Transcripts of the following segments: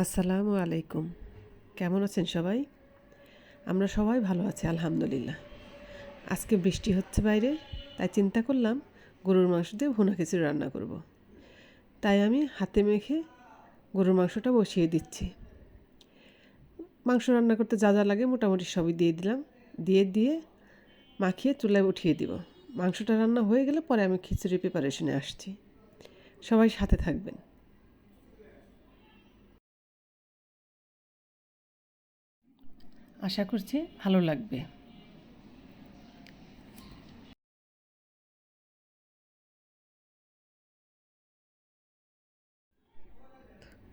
আসসালামু আলাইকুম। কেমন আছেন সবাই? আমরা সবাই ভালো আছি, আলহামদুলিল্লাহ। আজকে বৃষ্টি হচ্ছে বাইরে, তাই চিন্তা করলাম গরুর মাংস দিয়ে ভুনা খিচুড়ি রান্না করব। তাই আমি হাতে মেখে গরুর মাংসটা বসিয়ে দিচ্ছি। মাংস রান্না করতে যা যা লাগে মোটামুটি সবই দিয়ে দিলাম। দিয়ে দিয়ে মাখিয়ে চুলায় উঠিয়ে দিব। মাংসটা রান্না হয়ে গেলে পরে আমি খিচুড়ি প্রিপারেশনে আসছি। সবাই সাথে থাকবেন। আশা করছি ভালো লাগবে।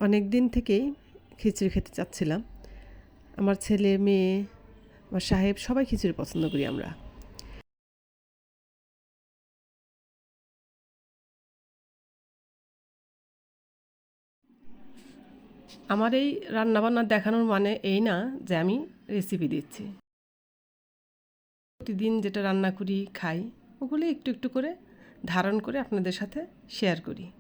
অনেক দিন থেকেই খিচুড়ি খেতে চাচ্ছিলাম। আমার ছেলে, মেয়ে, আমার সাহেব সবাই খিচুড়ি পছন্দ করি আমরা। আমার এই রান্নাবান্না দেখানোর মানে এই না যে আমি রেসিপি দিচ্ছি। প্রতিদিন যেটা রান্না করি, খাই, ওগুলো একটু একটু করে ধারণ করে আপনাদের সাথে শেয়ার করি।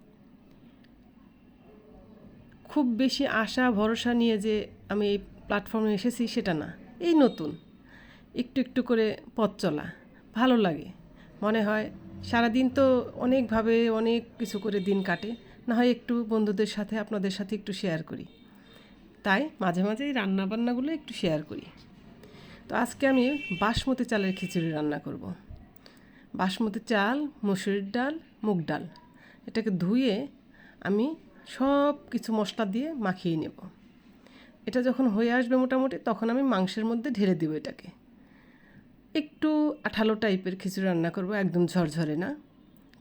খুব বেশি আশা, ভরসা নিয়ে যে আমি এই প্ল্যাটফর্মে এসেছি সেটা না। এই নতুন। একটু একটু করে পথ চলা। ভালো লাগে। মনে হয় সারাদিন তো অনেকভাবে অনেক কিছু করে দিন কাটে। না হয় একটু বন্ধুদের সাথে, আপনাদের সাথে একটু শেয়ার করি। তাই মাঝে মাঝে এই রান্নাবান্নাগুলো একটু শেয়ার করি। তো আজকে আমি বাসমতি চালের খিচুড়ি রান্না করব। বাসমতি চাল, মুসুরির ডাল, মুগ ডাল। এটাকে ধুয়ে আমি সব কিছু মশলা দিয়ে মাখিয়ে নেব। এটা যখন হয়ে আসবে মোটামুটি, তখন আমি মাংসের মধ্যে ঢেলে দেবো এটাকে। একটু আঠালো টাইপের খিচুড়ি রান্না করব, একদম ঝরঝরে না।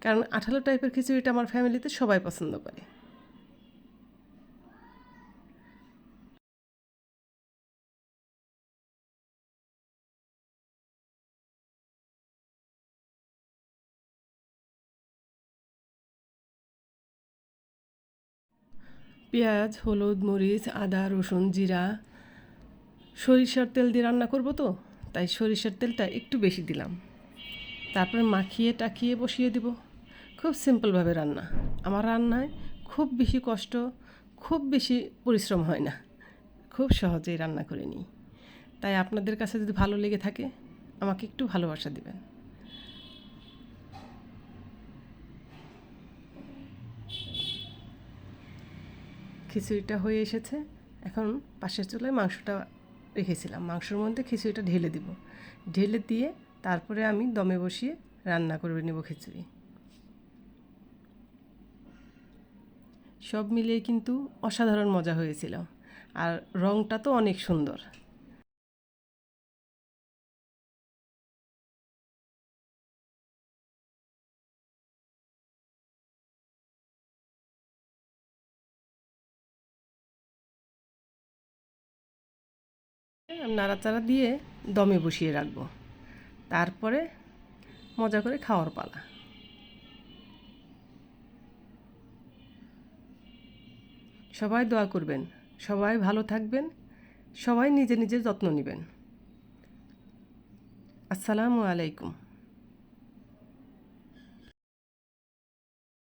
কারণ আঠালো টাইপের খিচুড়িটা আমার ফ্যামিলিতে সবাই পছন্দ করে। পেঁয়াজ, হলুদ, মরিচ, আদা, রসুন, জিরা। সরিষার তেল দিয়ে রান্না করব তো, তাই সরিষার তেলটা একটু বেশি দিলাম। তারপর মাখিয়ে টাকিয়ে বসিয়ে দিব। খুব সিম্পলভাবে রান্না। আমার রান্নায় খুব বেশি কষ্ট, খুব বেশি পরিশ্রম হয় না। খুব সহজেই রান্না করে নিই। তাই আপনাদের কাছে যদি ভালো লেগে থাকে, আমাকে একটু ভালোবাসা দিবেন। খিচুড়িটা হয়ে এসেছে। এখন পাশের চুলায় মাংসটা রেখেছিলাম। মাংসর মধ্যে খিচুড়িটা ঢেলে দিব। ঢেলে দিয়ে তারপরে আমি দমে বসিয়ে রান্না করে নেব খিচুড়ি। সব মিলিয়ে কিন্তু অসাধারণ মজা হয়েছিল। আর রংটা তো অনেক সুন্দর। নাড়াচাড়া দিয়ে দমে বসিয়ে রাখব। তারপরে মজা করে খাওয়ার পালা। সবাই দোয়া করবেন, সবাই ভালো থাকবেন, সবাই নিজে নিজের যত্ন নেবেন। আসসালামু আলাইকুম।